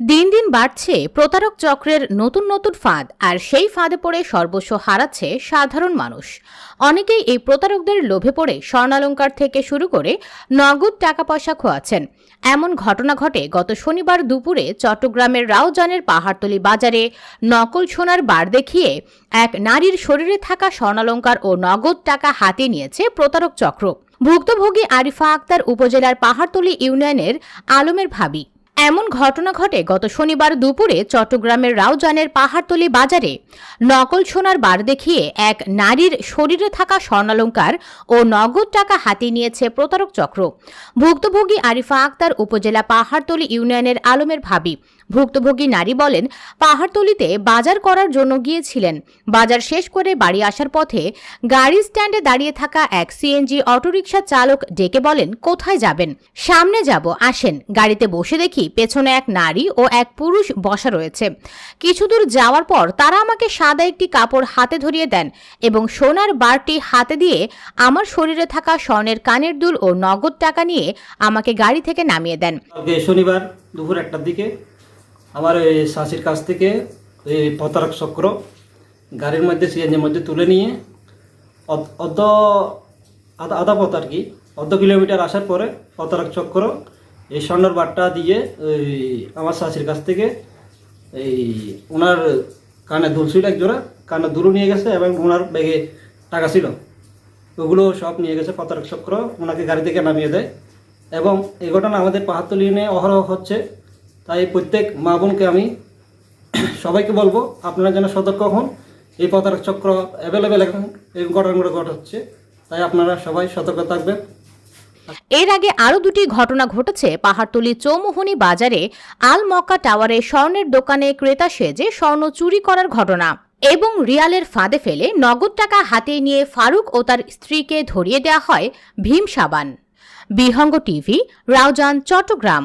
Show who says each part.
Speaker 1: দিন দিন বাড়ছে প্রতারক চক্রের নতুন নতুন ফাঁদ, আর সেই ফাঁদে পড়ে সর্বস্ব হারাচ্ছে সাধারণ মানুষ। অনেকেই এই প্রতারকদের লোভে পড়ে স্বর্ণালঙ্কার থেকে শুরু করে নগদ টাকা পয়সা খোয়াচ্ছেন। এমন ঘটনা ঘটে গত শনিবার দুপুরে চট্টগ্রামের রাউজানের পাহাড়তলি বাজারে নকল সোনার বার দেখিয়ে এক নারীর শরীরে থাকা স্বর্ণালঙ্কার ও নগদ টাকা হাতে নিয়েছে প্রতারক চক্র। ভুক্তভোগী আরিফা আক্তার উপজেলার পাহাড়তলি ইউনিয়নের আলমের ভাবি। এমন ঘটনা ঘটে গত শনিবার দুপুরে চট্টগ্রামের রাউজানের পাহাড়তলি বাজারে। নকল সোনার বার দেখিয়ে এক নারীর শরীরে থাকা স্বর্ণালঙ্কার ও নগদ টাকা হাতিয়ে নিয়েছে প্রতারক চক্র। ভুক্তভোগী আরিফা আক্তার উপজেলা পাহাড়তলি ইউনিয়নের আলমের ভাবি। ভুক্তভোগী নারী বলেন, পাহাড়তলিতে বাজার করার জন্য গিয়েছিলেন। বাজার শেষ করে বাড়ি আসার পথে গাড়ি স্ট্যান্ডে দাঁড়িয়ে থাকা এক সিএনজি অটোরিকশা চালক ডেকে বলেন, কোথায় যাবেন? সামনে যাব, আসেন। গাড়িতে বসে দেখি পেছনে এক নারী ও এক পুরুষ বসা রয়েছে। কিছু দূর যাওয়ার পর তারা আমাকে সাদা একটি কাপড় হাতে ধরিয়ে দেন এবং সোনার বারটি হাতে দিয়ে আমার শরীরে থাকা স্বর্ণের কানের দুল ও নগদ টাকা নিয়ে আমাকে গাড়ি থেকে নামিয়ে দেন।
Speaker 2: শনিবার দুপুর একটার দিকে আমার ওই শাশির কাছ থেকে ওই প্রতারক চক্র গাড়ির মধ্যে, সিএনজির মধ্যে তুলে নিয়ে অর্ধ আধা আধা পথ আর কি, অর্ধ কিলোমিটার আসার পরে প্রতারক চক্র এই স্বর্ণর বারটা দিয়ে ওই আমার শাশির কাছ থেকে এই ওনার কানে দুল ছিল এক জোড়া, কানে দুলও নিয়ে গেছে এবং ওনার ব্যাগে টাকা ছিল। ওগুলো সব নিয়ে গেছে প্রতারক চক্র, ওনাকে গাড়ি থেকে নামিয়ে দেয়। এবং এই ঘটনা আমাদের পাহাড়তলি নিয়ে অহরহ হচ্ছে। তাই প্রত্যেক মা বোনকে আমি সবাইকে বলব, আপনারা যেন সতর্ক হন। এই প্রতারক চক্র অ্যাভেলেবেল এখন, এই ঘটনাগুলো ঘটাচ্ছে। তাই আপনারা সবাই সতর্ক থাকবেন।
Speaker 1: এর আগে আরও দুটি ঘটনা ঘটেছে পাহাড়তলি চৌমোহনী বাজারে আল মক্কা টাওয়ারে স্বর্ণের দোকানে ক্রেতা সেজে স্বর্ণ চুরি করার ঘটনা এবং রিয়ালের ফাঁদে ফেলে নগদ টাকা হাতে নিয়ে ফারুক ও তার স্ত্রীকে ধরিয়ে দেওয়া হয় ভীম সাবান। বিহঙ্গ টিভি, রাউজান, চট্টগ্রাম।